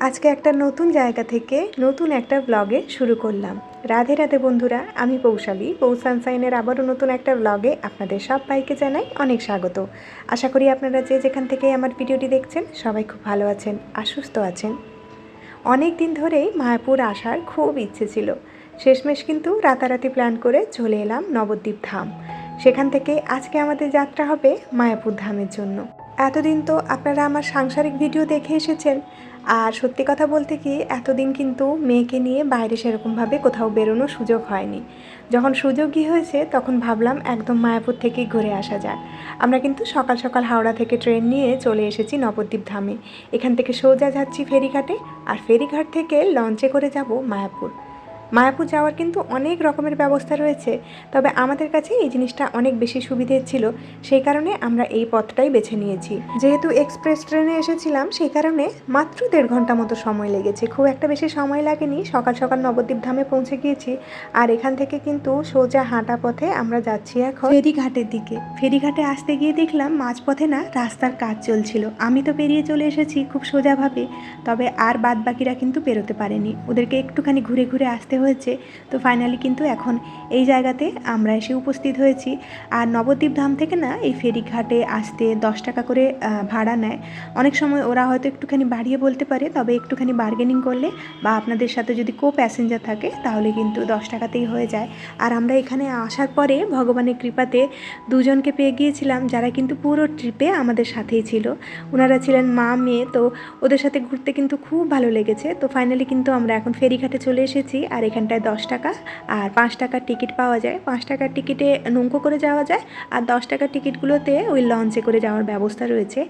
আজকে একটা নতুন জায়গা থেকে নতুন একটা ব্লগে শুরু করলাম। রাধে রাধে বন্ধুরা, আমি পৌশালী। পৌ সানসাইনের আবারও নতুন একটা ব্লগে আপনাদের সব বাইকে জানাই অনেক স্বাগত। আশা করি আপনারা যে যেখান থেকে আমার ভিডিওটি দেখছেন, সবাই খুব ভালো আছেন আর সুস্থ আছেন। অনেক দিন ধরেই মায়াপুর আসার খুব ইচ্ছে ছিল। শেষমেশ কিন্তু রাতারাতি প্ল্যান করে চলে এলাম নবদ্বীপ ধাম। সেখান থেকে আজকে আমাদের যাত্রা হবে মায়াপুর ধামের জন্য। এতদিন তো আপনারা আমার সাংসারিক ভিডিও দেখে এসেছেন। আর সত্যি কথা বলতে কি, এতদিন কিন্তু মেয়েকে নিয়ে বাইরে সেরকমভাবে কোথাও বেরোনোর সুযোগ হয়নি। যখন সুযোগই হয়েছে, তখন ভাবলাম একদম মায়াপুর থেকেই ঘুরে আসা যায় আমরা কিন্তু সকাল সকাল হাওড়া থেকে ট্রেন নিয়ে চলে এসেছি নবদ্বীপ ধামে। এখান থেকে সোজা যাচ্ছি ফেরিঘাটে, আর ফেরিঘাট থেকে লঞ্চে করে যাব মায়াপুর। মায়াপুর যাওয়ার কিন্তু অনেক রকমের ব্যবস্থা রয়েছে, তবে আমাদের কাছে এই জিনিসটা অনেক বেশি সুবিধের ছিল, সেই কারণে আমরা এই পথটাই বেছে নিয়েছি। যেহেতু এক্সপ্রেস ট্রেনে এসেছিলাম, সেই কারণে মাত্র দেড় ঘণ্টা মতো সময় লেগেছে। খুব একটা বেশি সময় লাগেনি, সকাল সকাল নবদ্বীপ ধামে পৌঁছে গিয়েছি, আর এখান থেকে কিন্তু সোজা হাঁটা পথে আমরা যাচ্ছি এখন ফেরিঘাটের দিকে। ফেরিঘাটে আসতে গিয়ে দেখলাম মাঝপথে না রাস্তার কাজ চলছিল। আমি তো পেরিয়ে চলে এসেছি খুব সোজাভাবে, তবে আর বাদ বাকিরা কিন্তু পেরোতে পারেনি। ওদেরকে একটুখানি ঘুরে ঘুরে আসতে হয়েছে। তো ফাইনালি কিন্তু এখন এই জায়গাতে আমরা এসে উপস্থিত হয়েছি। আর নবদ্বীপ ধাম থেকে না এই ফেরিঘাটে আসতে দশ টাকা করে ভাড়া নেয়। অনেক সময় ওরা হয়তো একটুখানি বাড়িয়ে বলতে পারে, তবে একটুখানি বার্গেনিং করলে বা আপনাদের সাথে যদি কো প্যাসেঞ্জার থাকে তাহলে কিন্তু দশ টাকাতেই হয়ে যায়। আর আমরা এখানে আসার পরে ভগবানের কৃপাতে দুজনকে পেয়ে গিয়েছিলাম যারা কিন্তু পুরো ট্রিপে আমাদের সাথেই ছিল। ওনারা ছিলেন মা, মেয়ে, তো ওদের সাথে ঘুরতে কিন্তু খুব ভালো লেগেছে। তো ফাইনালি কিন্তু আমরা এখন ফেরিঘাটে চলে এসেছি। আর এখানটায় দশ টাকা আর পাঁচ টাকার টিকিট পাওয়া যায়। পাঁচ টাকার টিকিটে নৌকো করে যাওয়া যায় আর দশ টাকার টিকিটগুলোতে ওই লঞ্চে করে যাওয়ার ব্যবস্থা রয়েছে।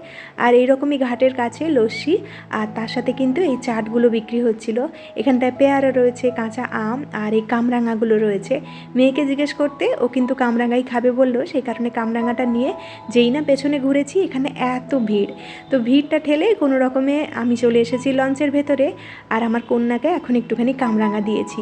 আর এইরকমই ঘাটের কাছে লস্যি আর তার সাথে কিন্তু এই চাটগুলো বিক্রি হচ্ছিল। এখানটায় পেয়ারা রয়েছে, কাঁচা আম আর এই কামরাঙাগুলো রয়েছে। মেয়েকে জিজ্ঞেস করতে ও কিন্তু কামরাঙাই খাবে বলল সেই কারণে কামরাঙাটা নিয়ে যেই না পেছনে ঘুরেছি এখানে এত ভিড়। তো ভিড়টা ঠেলে কোনো রকমে আমি চলে এসেছি লঞ্চের ভেতরে আর আমার কন্যাকে এখন একটুখানি কামরাঙা দিয়েছি।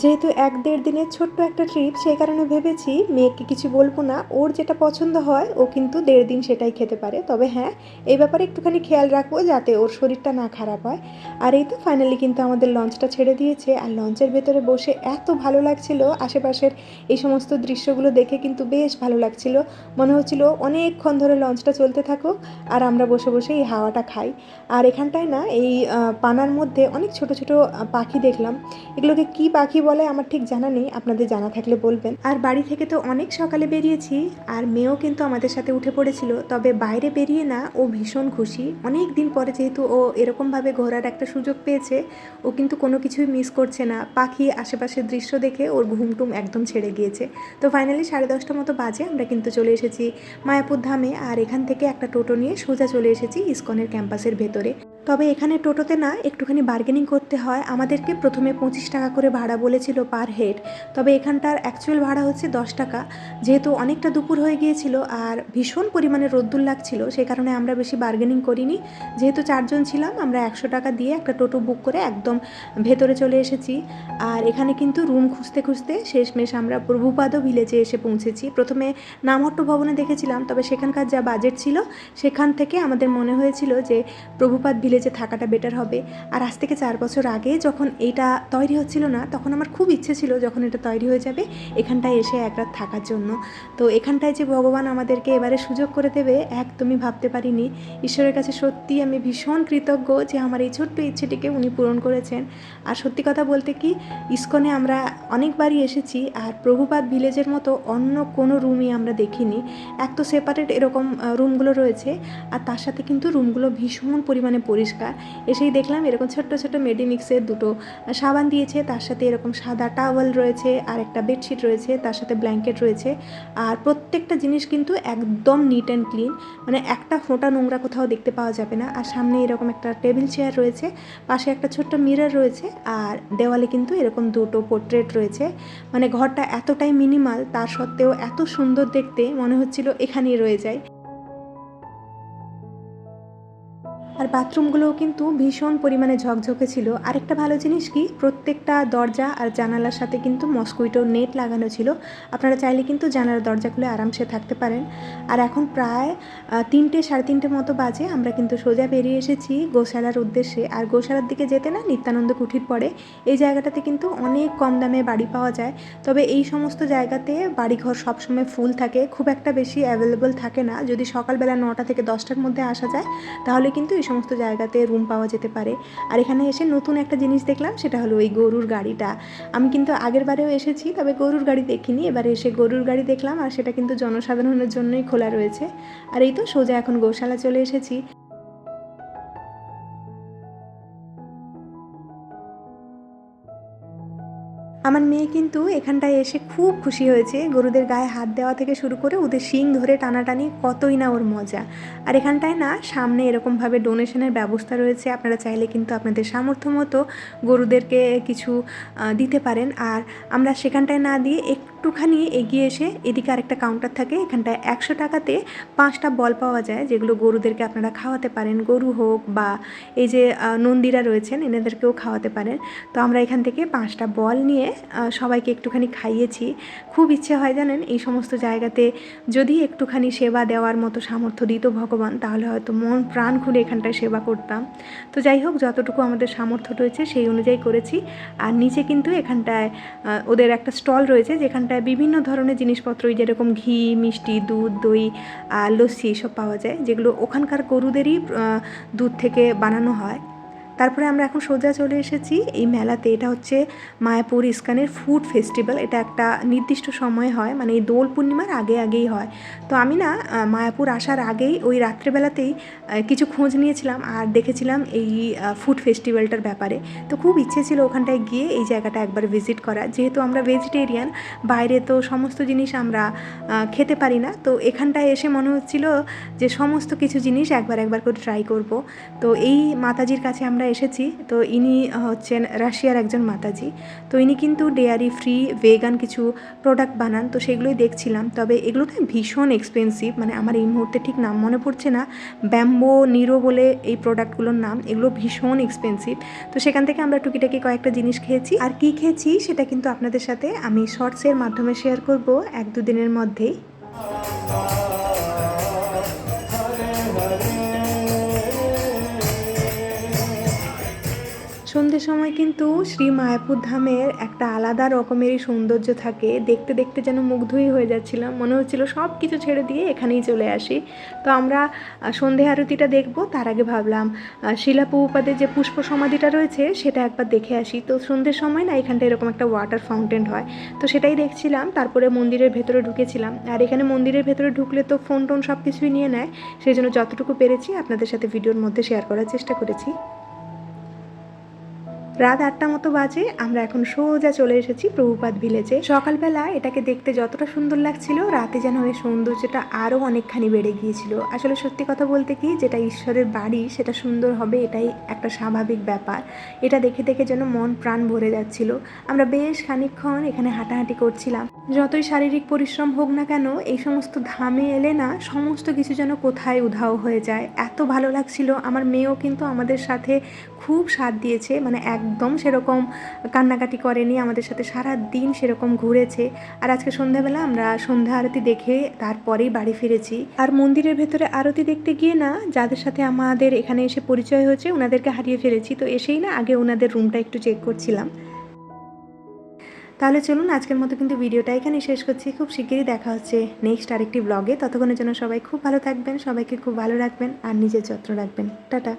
যেহেতু এক দেড় দিনের ছোট্ট একটা ট্রিপ সেই কারণে ভেবেছি মেয়েকে কিছু বলব না। ওর যেটা পছন্দ হয়, ও কিন্তু দেড় দিন সেটাই খেতে পারে। তবে হ্যাঁ এই ব্যাপারে একটুখানি খেয়াল রাখব যাতে ওর শরীরটা না খারাপ হয়। আর এই তো ফাইনালি কিন্তু আমাদের লঞ্চটা ছেড়ে দিয়েছে। আর লঞ্চের ভেতরে বসে এত ভালো লাগছিল। আশেপাশের এই সমস্ত দৃশ্যগুলো দেখে কিন্তু বেশ ভালো লাগছিল। মনে হচ্ছিল অনেকক্ষণ ধরে লঞ্চটা চলতে থাকুক আর আমরা বসে বসে এই হাওয়াটা খাই। আর এখানটায় না, এই পানার মধ্যে অনেক ছোট ছোট পাখি দেখলাম। এগুলোকে কি পাখি বলে আমার ঠিক জানা নেই, আপনাদের জানা থাকলে বলবেন। আর বাড়ি থেকে তো অনেক সকালে বেরিয়েছি, আর মেয়েও কিন্তু আমাদের সাথে উঠে পড়েছিল, তবে বাইরে বেরিয়ে না, ও ভীষণ খুশি। অনেক দিন পরে যেহেতু ও এরকমভাবে ঘোরার একটা সুযোগ পেয়েছে, ও কিন্তু কোনো কিছুই মিস করছে না। পাখি আশেপাশের দৃশ্য দেখে ওর ঘুমটুম একদম ছেড়ে গিয়েছে। তো ফাইনালি সাড়ে দশটা মতো বাজে, আমরা কিন্তু চলে এসেছি মায়াপুর ধামে, আর এখান থেকে একটা টোটো নিয়ে সোজা চলে এসেছি ইসকনের ক্যাম্পাসের ভেতরে। তবে এখানে টোটোতে না একটুখানি বার্গেনিং করতে হয়। আমাদেরকে প্রথমে পঁচিশ টাকা করে ভাড়া বলেছিল পার হেড তবে এখানটার অ্যাকচুয়াল ভাড়া হচ্ছে দশ টাকা। যেহেতু অনেকটা দুপুর হয়ে গিয়েছিল আর ভীষণ পরিমাণে রোদ্দুর লাগছিল সেই কারণে আমরা বেশি বার্গেনিং করিনি। যেহেতু চারজন ছিলাম, আমরা একশো টাকা দিয়ে একটা টোটো বুক করে একদম ভেতরে চলে এসেছি। আর এখানে কিন্তু রুম খুঁজতে খুঁজতে শেষমেশ আমরা প্রভুপাদও ভিলেজে এসে পৌঁছেছি। প্রথমে নামহট্ট ভবনে দেখেছিলাম, তবে সেখানকার যা বাজেট ছিল, সেখান থেকে আমাদের মনে হয়েছিল যে প্রভুপাদ ভিলেজে থাকাটা বেটার হবে। আর আজ থেকে চার বছর আগে যখন এটা তৈরি হচ্ছিল না, তখন আমার খুব ইচ্ছে ছিল যখন এটা তৈরি হয়ে যাবে, এখানটায় এসে এক রাত থাকার জন্য। তো এখানটায় যে ভগবান আমাদেরকে এবারে সুযোগ করে দেবে, একদমই ভাবতে পারিনি। ঈশ্বরের কাছে সত্যি আমি ভীষণ কৃতজ্ঞ যে আমার এই ছোট্ট ইচ্ছেটিকে উনি পূরণ করেছেন। আর সত্যি কথা বলতে কি, ইস্কনে আমরা অনেকবারই এসেছি আর প্রভুপাত ভিলেজের মতো অন্য কোনো রুমই আমরা দেখিনি। এক তো সেপারেট এরকম রুমগুলো রয়েছে, আর তার সাথে কিন্তু রুমগুলো ভীষণ পরিমাণে পরিষ্কার। এসেই দেখলাম এরকম ছোট্ট ছোট্ট মেডিমিক্সের দুটো সাবান দিয়েছে, তার সাথে এরকম সাদা টাওয়াল রয়েছে, আর একটা বেডশিট রয়েছে, তার সাথে ব্ল্যাঙ্কেট রয়েছে। আর প্রত্যেকটা জিনিস কিন্তু একদম নিট অ্যান্ড ক্লিন মানে একটা ফোঁটা নোংরা কোথাও দেখতে পাওয়া যাবে না। আর সামনে এরকম একটা টেবিল চেয়ার রয়েছে, পাশে একটা ছোট্ট মিরর রয়েছে, আর দেওয়ালে কিন্তু এরকম দুটো পোর্ট্রেট রয়েছে। মানে ঘরটা এতটাই মিনিমাল তার সত্ত্বেও এত সুন্দর দেখতে মনে হচ্ছিল এখানেই রয়ে যায়। আর বাথরুমগুলোও কিন্তু ভীষণ পরিমাণে ঝকঝকে ছিল। আরেকটা ভালো জিনিস কি, প্রত্যেকটা দরজা আর জানালার সাথে কিন্তু মস্কুইটো নেট লাগানো ছিল। আপনারা চাইলে কিন্তু জানালার দরজা খুলে আরামসে থাকতে পারেন। আর এখন প্রায় তিনটে সাড়ে তিনটে মতো বাজে, আমরা কিন্তু সোজা বেরিয়ে এসেছি গোশালার উদ্দেশ্যে। আর গোশালার দিকে যেতে না নিত্যানন্দ কুঠির পরে এই জায়গাটাতে কিন্তু অনেক কম দামে বাড়ি পাওয়া যায়। তবে এই সমস্ত জায়গাতে বাড়িঘর সবসময় ফুল থাকে, খুব একটা বেশি অ্যাভেলেবল থাকে না। যদি সকালবেলা নটা থেকে দশটার মধ্যে আসা যায়, তাহলে কিন্তু এই সমস্ত জায়গাতে রুম পাওয়া যেতে পারে। আর এখানে এসে নতুন একটা জিনিস দেখলাম, সেটা হলো ওই গরুর গাড়িটা। আমি কিন্তু আগের বারেও এসেছি, তবে গরুর গাড়ি দেখিনি। এবারে এসে গরুর গাড়ি দেখলাম, আর সেটা কিন্তু জনসাধারণের জন্যই খোলা রয়েছে। আর এই তো সোজা এখন গোশালা চলে এসেছি। আমার মেয়ে কিন্তু এখানটায় এসে খুব খুশি হয়েছে। গরুদের গায়ে হাত দেওয়া থেকে শুরু করে ওদের শিং ধরে টানাটানি কতই না ওর মজা। আর এখানটায় না সামনে এরকমভাবে ডোনেশনের ব্যবস্থা রয়েছে। আপনারা চাইলে কিন্তু আপনাদের সামর্থ্য মতো গরুদেরকে কিছু দিতে পারেন। আর আমরা সেখানটায় না দিয়ে একটুখানি এগিয়ে এসে এদিকে আরেকটা কাউন্টার থাকে। এখানটায় একশো টাকাতে পাঁচটা বল পাওয়া যায় যেগুলো গরুদেরকে আপনারা খাওয়াতে পারেন। গরু হোক বা এই যে নন্দীরা রয়েছেন, এনাদেরকেও খাওয়াতে পারেন। তো আমরা এখান থেকে পাঁচটা বল নিয়ে সবাইকে একটুখানি খাইয়েছি। খুব ইচ্ছে হয় জানেন, এই সমস্ত জায়গাতে যদি একটুখানি সেবা দেওয়ার মতো সামর্থ্য দিত ভগবান, তাহলে হয়তো মন প্রাণ খুলে এখানটায় সেবা করতাম। তো যাই হোক, যতটুকু আমাদের সামর্থ্য রয়েছে সেই অনুযায়ী করেছি। আর নিচে কিন্তু এখানটায় ওদের একটা স্টল রয়েছে, যেখানটায় বিভিন্ন ধরনের জিনিসপত্র যেরকম ঘি, মিষ্টি, দুধ, দই আর লস্যি এসব পাওয়া যায়, যেগুলো ওখানকার গরুদেরই দুধ থেকে বানানো হয়। তারপরে আমরা এখন সোজা চলে এসেছি। এই মেলাতে এটা হচ্ছে মায়াপুর ইস্কানের ফুড ফেস্টিভ্যাল। এটা একটা নির্দিষ্ট সময় হয় মানে এই দোল পূর্ণিমার আগে আগেই হয়। তো আমি না মায়াপুর আসার আগেই ওই রাত্রেবেলাতেই কিছু খোঁজ নিয়েছিলাম আর দেখেছিলাম এই ফুড ফেস্টিভ্যালটার ব্যাপারে। তো খুব ইচ্ছে ছিল ওখানটায় গিয়ে এই জায়গাটা একবার ভিজিট করা যেহেতু আমরা ভেজিটেরিয়ান, বাইরে তো সমস্ত জিনিস আমরা খেতে পারি না। তো এখানটায় এসে মনে হচ্ছিল যে সমস্ত কিছু জিনিস একবার একবার করে ট্রাই করব। তো এই মাতাজির কাছে আমরা এসেছি। তো ইনি হচ্ছেন রাশিয়ার একজন মাতাজি। তো ইনি কিন্তু ডেয়ারি ফ্রি, ভেগান কিছু প্রোডাক্ট বানান, তো সেগুলোই দেখছিলাম। তবে এগুলো না ভীষণ এক্সপেন্সিভ মানে আমার এই মুহূর্তে ঠিক নাম মনে পড়ছে না। ব্যাম্বো, নিরো বলে এই প্রোডাক্টগুলোর নাম, এগুলো ভীষণ এক্সপেন্সিভ। তো সেখান থেকে আমরা টুকিটাকি কয়েকটা জিনিস খেয়েছি। আর কি খেয়েছি সেটা কিন্তু আপনাদের সাথে আমি শর্টসের মাধ্যমে শেয়ার করব এক দু দিনের মধ্যেই। সন্ধ্যের সময় কিন্তু শ্রী মায়াপুর ধামের একটা আলাদা রকমেরই সৌন্দর্য থাকে। দেখতে দেখতে যেন মুগ্ধই হয়ে যাচ্ছিলাম। মনে হচ্ছিল সব কিছু ছেড়ে দিয়ে এখানেই চলে আসি। তো আমরা সন্ধে আরতিটা দেখব তার আগে ভাবলাম আহ, শিলা প্রভুপাদের যে পুষ্প সমাধিটা রয়েছে সেটা একবার দেখে আসি। তো সন্ধ্যের সময় না এখানটা এরকম একটা ওয়াটার ফাউন্টেন হয়। তো সেটাই দেখছিলাম তারপরে মন্দিরের ভেতরে ঢুকেছিলাম। আর এখানে মন্দিরের ভেতরে ঢুকলে তো ফোন টোন সব কিছুই নিয়ে নেয়। সেই জন্য যতটুকু পেরেছি আপনাদের সাথে ভিডিওর মধ্যে শেয়ার করার চেষ্টা করেছি। রাত আটটা মতো বাজে, আমরা এখন সোজা চলে এসেছি প্রভুপাত ভিলেজে। সকালবেলা এটাকে দেখতে যতটা সুন্দর লাগছিল, রাতে যেন এই সৌন্দর্যটা আরও অনেকখানি বেড়ে গিয়েছিল। আসলে সত্যি কথা বলতে কি, যেটা ঈশ্বরের বাড়ি, সেটা সুন্দর হবে, এটাই একটা স্বাভাবিক ব্যাপার। এটা দেখে দেখে যেন মন প্রাণ ভরে যাচ্ছিল। আমরা বেশ খানিকক্ষণ এখানে হাঁটাহাঁটি করছিলাম। যতই শারীরিক পরিশ্রম হোক না কেন, এই সমস্ত ধামে এলে না, সমস্ত কিছু যেন কোথায় উধাও হয়ে যায়। এত ভালো লাগছিল। আমার মেয়েও কিন্তু আমাদের সাথে খুব সাথ দিয়েছে মানে একদম সেরকম কান্নাকাটি করেনি, আমাদের সাথে সারা দিন সেরকম ঘুরেছে। আর আজকে সন্ধ্যাবেলা আমরা সন্ধ্যা আরতি দেখে তারপরেই বাড়ি ফিরেছি। আর মন্দিরের ভেতরে আরতি দেখতে গিয়ে না, যাদের সাথে আমাদের এখানে এসে পরিচয় হয়েছে ওনাদেরকে হারিয়ে ফেলেছি। তো এসেই না আগে ওনাদের রুমটা একটু চেক করছিলাম। তাহলে চলুন, আজকের মতো কিন্তু ভিডিওটা এখানে শেষ করছি। খুব শিগগিরই দেখা হচ্ছে নেক্সট আরেকটি ব্লগে ততক্ষণের জন্য সবাই খুব ভালো থাকবেন, সবাইকে খুব ভালো রাখবেন, আর নিজের যত্ন রাখবেন। টাটা।